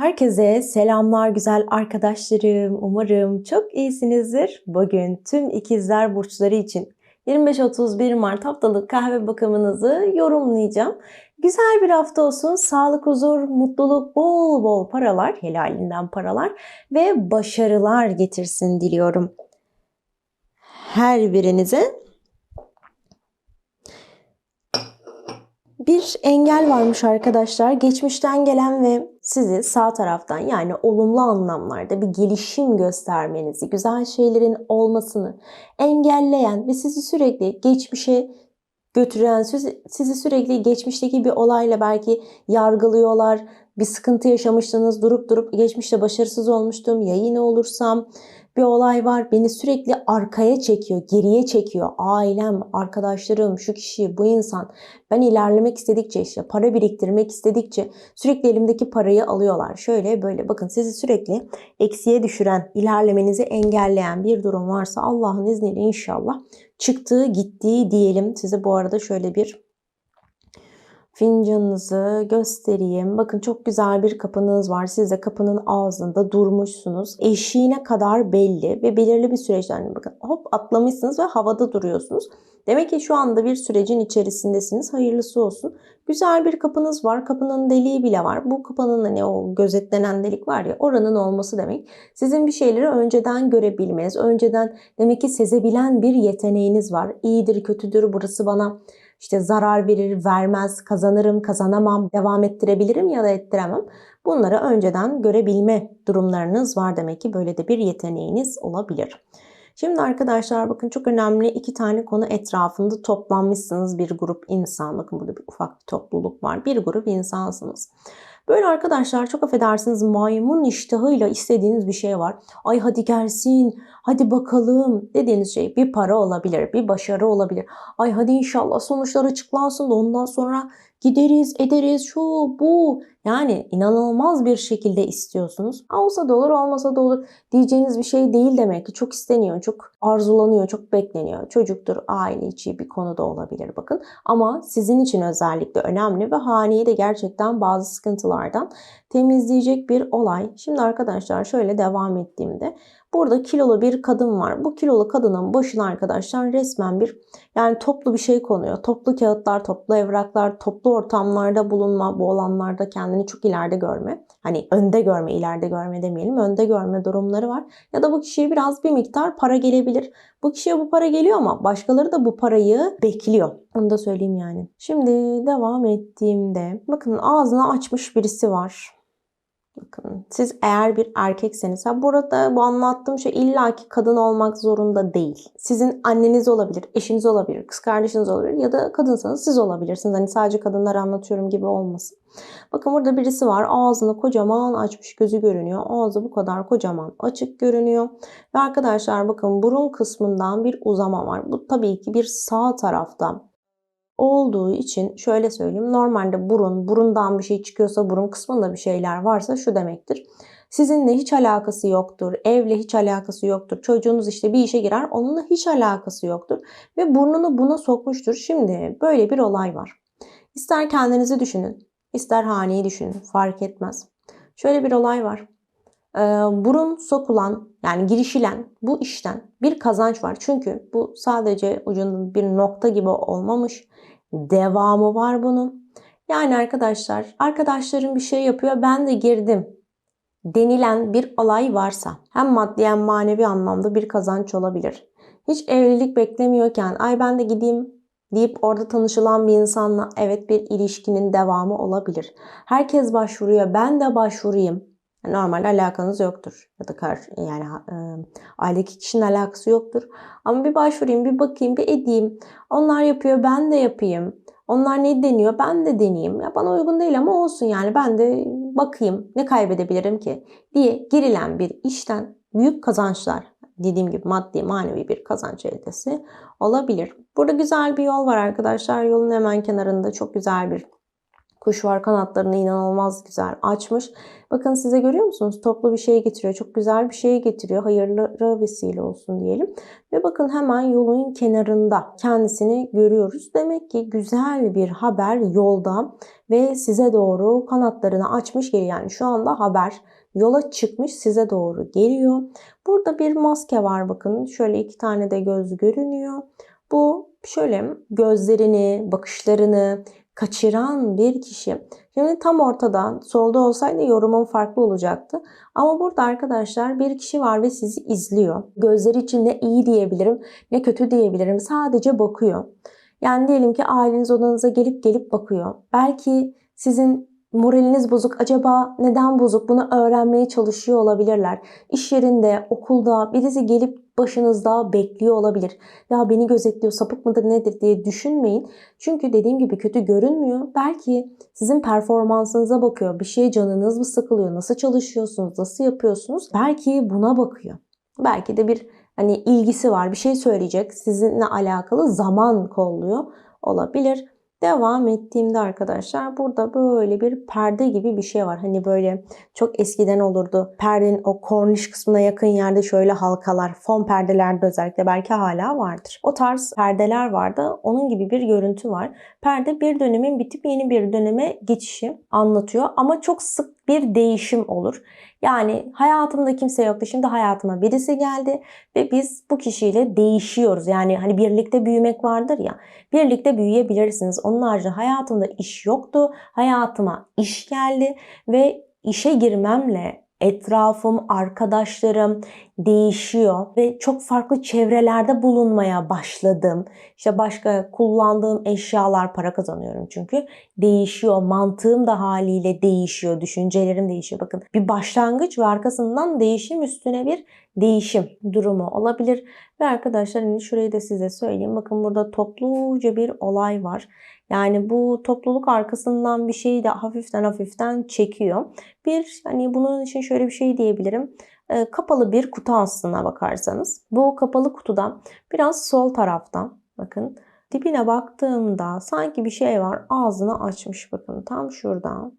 Herkese selamlar güzel arkadaşlarım. Umarım çok iyisinizdir. Bugün tüm ikizler burçları için 25-31 Mart haftalık kahve bakımınızı yorumlayacağım. Güzel bir hafta olsun. Sağlık, huzur, mutluluk, bol bol paralar, helalinden paralar ve başarılar getirsin diliyorum. Her birinize bir engel varmış arkadaşlar. Geçmişten gelen ve sizi sağ taraftan yani olumlu anlamlarda bir gelişim göstermenizi, güzel şeylerin olmasını engelleyen ve sizi sürekli geçmişe götüren, sizi, sürekli geçmişteki bir olayla belki yargılıyorlar. Bir sıkıntı yaşamıştınız, durup durup geçmişte başarısız olmuştum, ya yine olursam bir olay var. Beni sürekli arkaya çekiyor, geriye çekiyor. Ailem, arkadaşlarım, şu kişi, bu insan. Ben ilerlemek istedikçe işte para biriktirmek istedikçe sürekli elimdeki parayı alıyorlar. Şöyle böyle bakın sizi sürekli eksiye düşüren, ilerlemenizi engelleyen bir durum varsa Allah'ın izniyle inşallah çıktığı gittiği diyelim. Size bu arada şöyle bir fincanınızı göstereyim. Bakın çok güzel bir kapınız var. Siz de kapının ağzında durmuşsunuz. Eşiğine kadar belli ve belirli bir süreçten bakın hop atlamışsınız ve havada duruyorsunuz. Demek ki şu anda bir sürecin içerisindesiniz. Hayırlısı olsun. Güzel bir kapınız var. Kapının deliği bile var. Bu kapının hani o gözetlenen delik var ya oranın olması demek. Sizin bir şeyleri önceden görebilmeniz, önceden demek ki sezebilen bir yeteneğiniz var. İyidir, kötüdür, burası bana işte zarar verir, vermez, kazanırım, kazanamam, devam ettirebilirim ya da ettiremem. Bunları önceden görebilme durumlarınız var demek ki böyle de bir yeteneğiniz olabilir. Şimdi arkadaşlar bakın çok önemli iki tane konu etrafında toplanmışsınız bir grup insan. Bakın burada bir ufak bir topluluk var. Bir grup insansınız. Böyle arkadaşlar çok affedersiniz maymun iştahıyla istediğiniz bir şey var. Ay hadi gelsin, hadi bakalım dediğiniz şey bir para olabilir, bir başarı olabilir. Ay hadi inşallah sonuçlar açıklansın da ondan sonra gideriz, ederiz, şu bu. Yani inanılmaz bir şekilde istiyorsunuz. Olsa da olur, olmasa da olur diyeceğiniz bir şey değil demek ki. Çok isteniyor, çok arzulanıyor, çok bekleniyor. Çocuktur, aile içi bir konu da olabilir bakın. Ama sizin için özellikle önemli ve haneyi de gerçekten bazı sıkıntılardan temizleyecek bir olay. Şimdi arkadaşlar şöyle devam ettiğimde Burada kilolu bir kadın var. Bu kilolu kadının başına arkadaşlar resmen bir yani toplu bir şey konuyor. Toplu kağıtlar, toplu evraklar, toplu ortamlarda bulunma, bu olanlarda kendini çok ileride görme. Hani önde görme, ileride görme demeyelim. Önde görme durumları var. Ya da bu kişiye biraz bir miktar para gelebilir. Bu kişiye bu para geliyor ama başkaları da bu parayı bekliyor. Onu da söyleyeyim yani. Şimdi devam ettiğimde bakın ağzını açmış birisi var. Bakın siz eğer bir erkekseniz, ha burada bu anlattığım şey illaki kadın olmak zorunda değil. Sizin anneniz olabilir, eşiniz olabilir, kız kardeşiniz olabilir ya da kadınsanız siz olabilirsiniz. Hani sadece kadınlar anlatıyorum gibi olmasın. Bakın burada birisi var ağzını kocaman açmış gözü görünüyor. Ağzı bu kadar kocaman açık görünüyor. Ve arkadaşlar bakın burun kısmından bir uzama var. Bu tabii ki bir sağ tarafta olduğu için şöyle söyleyeyim. Normalde burun, burundan bir şey çıkıyorsa burun kısmında bir şeyler varsa şu demektir. Sizinle hiç alakası yoktur. Evle hiç alakası yoktur. Çocuğunuz işte bir işe girer. Onunla hiç alakası yoktur. Ve burnunu buna sokmuştur. Şimdi böyle bir olay var. İster kendinizi düşünün. ister haneyi düşünün. Fark etmez. Şöyle bir olay var. Ee, burun sokulan yani girişilen bu işten bir kazanç var. Çünkü bu sadece ucunda bir nokta gibi olmamış devamı var bunun. Yani arkadaşlar, arkadaşlarım bir şey yapıyor, ben de girdim denilen bir olay varsa hem maddi hem manevi anlamda bir kazanç olabilir. Hiç evlilik beklemiyorken ay ben de gideyim deyip orada tanışılan bir insanla evet bir ilişkinin devamı olabilir. Herkes başvuruyor, ben de başvurayım. Normal alakanız yoktur. Ya da karşı yani e, ailedeki kişinin alakası yoktur. Ama bir başvurayım, bir bakayım, bir edeyim. Onlar yapıyor, ben de yapayım. Onlar ne deniyor, ben de deneyeyim. Ya bana uygun değil ama olsun yani ben de bakayım ne kaybedebilirim ki diye girilen bir işten büyük kazançlar dediğim gibi maddi manevi bir kazanç eldesi olabilir. Burada güzel bir yol var arkadaşlar. Yolun hemen kenarında çok güzel bir Kuş var kanatlarını inanılmaz güzel açmış. Bakın size görüyor musunuz? Toplu bir şey getiriyor. Çok güzel bir şey getiriyor. Hayırlı vesile olsun diyelim. Ve bakın hemen yolun kenarında kendisini görüyoruz. Demek ki güzel bir haber yolda ve size doğru kanatlarını açmış geliyor. Yani şu anda haber yola çıkmış size doğru geliyor. Burada bir maske var bakın. Şöyle iki tane de göz görünüyor. Bu şöyle gözlerini, bakışlarını kaçıran bir kişi. Şimdi tam ortadan solda olsaydı yorumum farklı olacaktı. Ama burada arkadaşlar bir kişi var ve sizi izliyor. Gözleri için ne iyi diyebilirim ne kötü diyebilirim. Sadece bakıyor. Yani diyelim ki aileniz odanıza gelip gelip bakıyor. Belki sizin moraliniz bozuk. Acaba neden bozuk? Bunu öğrenmeye çalışıyor olabilirler. İş yerinde, okulda birisi gelip başınızda bekliyor olabilir. Ya beni gözetliyor, sapık mıdır nedir diye düşünmeyin. Çünkü dediğim gibi kötü görünmüyor. Belki sizin performansınıza bakıyor. Bir şeye canınız mı sıkılıyor? Nasıl çalışıyorsunuz? Nasıl yapıyorsunuz? Belki buna bakıyor. Belki de bir hani ilgisi var. Bir şey söyleyecek. Sizinle alakalı zaman kolluyor olabilir. Devam ettiğimde arkadaşlar burada böyle bir perde gibi bir şey var. Hani böyle çok eskiden olurdu. Perdenin o korniş kısmına yakın yerde şöyle halkalar, fon perdelerde özellikle belki hala vardır. O tarz perdeler vardı. Onun gibi bir görüntü var. Perde bir dönemin bitip yeni bir döneme geçişi anlatıyor ama çok sık bir değişim olur. Yani hayatımda kimse yoktu. Şimdi hayatıma birisi geldi ve biz bu kişiyle değişiyoruz. Yani hani birlikte büyümek vardır ya. Birlikte büyüyebilirsiniz. Onun haricinde hayatımda iş yoktu. Hayatıma iş geldi ve işe girmemle etrafım, arkadaşlarım değişiyor ve çok farklı çevrelerde bulunmaya başladım. İşte başka kullandığım eşyalar para kazanıyorum çünkü değişiyor. Mantığım da haliyle değişiyor, düşüncelerim değişiyor. Bakın bir başlangıç ve arkasından değişim üstüne bir değişim durumu olabilir. Ve arkadaşlar hani şurayı da size söyleyeyim. Bakın burada topluca bir olay var. Yani bu topluluk arkasından bir şeyi de hafiften hafiften çekiyor. Bir hani bunun için şöyle bir şey diyebilirim. E, kapalı bir kutu aslına bakarsanız. Bu kapalı kutuda biraz sol tarafta bakın dibine baktığımda sanki bir şey var ağzını açmış bakın tam şurada.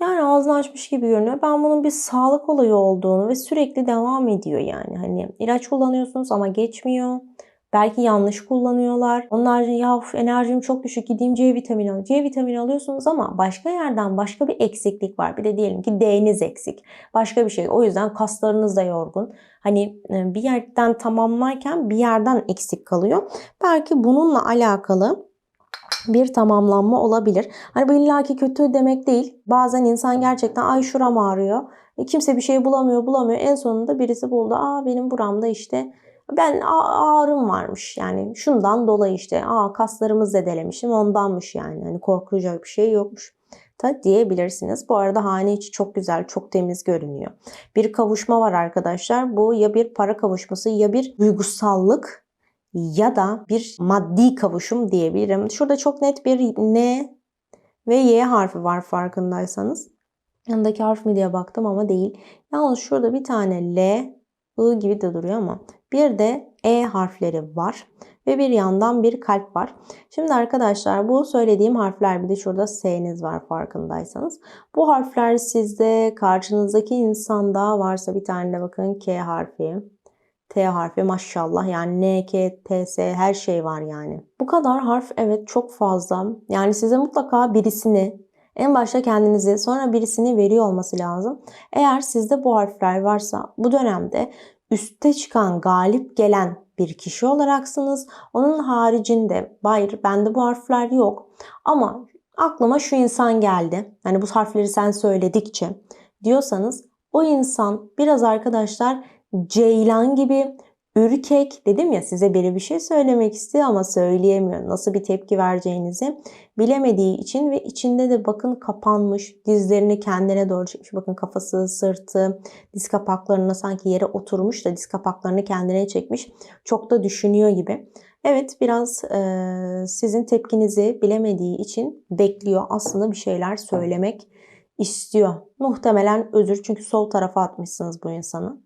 Yani ağzını açmış gibi görünüyor. Ben bunun bir sağlık olayı olduğunu ve sürekli devam ediyor yani. Hani ilaç kullanıyorsunuz ama geçmiyor. Belki yanlış kullanıyorlar. Onlar ya uf, enerjim çok düşük gideyim C vitamini alayım. C vitamini alıyorsunuz ama başka yerden başka bir eksiklik var. Bir de diyelim ki D'niz eksik. Başka bir şey. O yüzden kaslarınız da yorgun. Hani bir yerden tamamlarken bir yerden eksik kalıyor. Belki bununla alakalı bir tamamlanma olabilir. Hani bu illaki kötü demek değil. Bazen insan gerçekten ay şuram ağrıyor. E, kimse bir şey bulamıyor bulamıyor. En sonunda birisi buldu. Aa benim buramda işte ben ağrım varmış yani şundan dolayı işte aa kaslarımı zedelemişim ondanmış yani hani korkacak bir şey yokmuş da diyebilirsiniz. Bu arada hane içi çok güzel, çok temiz görünüyor. Bir kavuşma var arkadaşlar. Bu ya bir para kavuşması ya bir duygusallık ya da bir maddi kavuşum diyebilirim. Şurada çok net bir N ve Y harfi var farkındaysanız. Yanındaki harf mi diye baktım ama değil. Yalnız şurada bir tane L, I gibi de duruyor ama bir de E harfleri var ve bir yandan bir kalp var. Şimdi arkadaşlar bu söylediğim harfler bir de şurada S'niz var farkındaysanız. Bu harfler sizde karşınızdaki insanda varsa bir tane de bakın K harfi, T harfi maşallah yani N, K, T, S her şey var yani. Bu kadar harf evet çok fazla. Yani size mutlaka birisini en başta kendinizi sonra birisini veriyor olması lazım. Eğer sizde bu harfler varsa bu dönemde üste çıkan, galip gelen bir kişi olaraksınız. Onun haricinde hayır bende bu harfler yok ama aklıma şu insan geldi. Yani bu harfleri sen söyledikçe diyorsanız o insan biraz arkadaşlar ceylan gibi ürkek dedim ya size biri bir şey söylemek istiyor ama söyleyemiyor. Nasıl bir tepki vereceğinizi bilemediği için ve içinde de bakın kapanmış dizlerini kendine doğru çekmiş. Bakın kafası, sırtı, diz kapaklarına sanki yere oturmuş da diz kapaklarını kendine çekmiş. Çok da düşünüyor gibi. Evet biraz e, sizin tepkinizi bilemediği için bekliyor. Aslında bir şeyler söylemek istiyor. Muhtemelen özür çünkü sol tarafa atmışsınız bu insanı.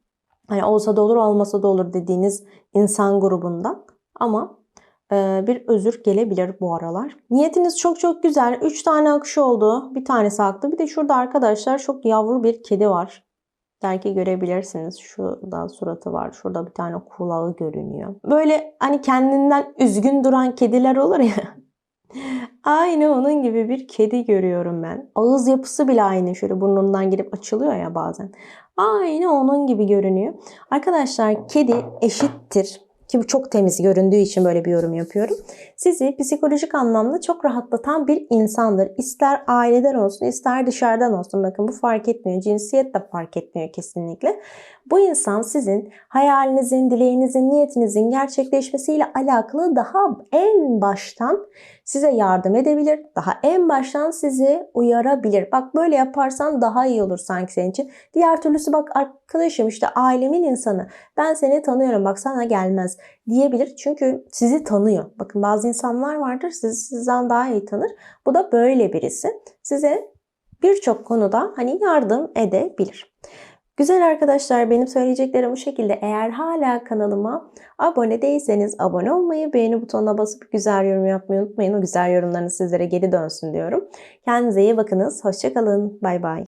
Hani olsa da olur olmasa da olur dediğiniz insan grubundan. Ama e, bir özür gelebilir bu aralar. Niyetiniz çok çok güzel. 3 tane akış oldu. Bir tanesi aktı. Bir de şurada arkadaşlar çok yavru bir kedi var. Belki görebilirsiniz. Şurada suratı var. Şurada bir tane kulağı görünüyor. Böyle hani kendinden üzgün duran kediler olur ya. Aynı onun gibi bir kedi görüyorum ben. Ağız yapısı bile aynı. Şöyle burnundan girip açılıyor ya bazen. Aynı onun gibi görünüyor. Arkadaşlar kedi eşittir ki bu çok temiz göründüğü için böyle bir yorum yapıyorum. Sizi psikolojik anlamda çok rahatlatan bir insandır. İster aileden olsun, ister dışarıdan olsun. Bakın bu fark etmiyor. Cinsiyet de fark etmiyor kesinlikle. Bu insan sizin hayalinizin, dileğinizin, niyetinizin gerçekleşmesiyle alakalı daha en baştan size yardım edebilir. Daha en baştan sizi uyarabilir. Bak böyle yaparsan daha iyi olur sanki senin için. Diğer türlüsü bak arkadaşım işte ailemin insanı. Ben seni tanıyorum bak sana gelmez diyebilir. Çünkü sizi tanıyor. Bakın bazı insanlar vardır sizi sizden daha iyi tanır. Bu da böyle birisi. Size birçok konuda hani yardım edebilir. Güzel arkadaşlar benim söyleyeceklerim bu şekilde. Eğer hala kanalıma abone değilseniz abone olmayı, beğeni butonuna basıp güzel yorum yapmayı unutmayın. O güzel yorumlarınız sizlere geri dönsün diyorum. Kendinize iyi bakınız. Hoşçakalın. Bay bay.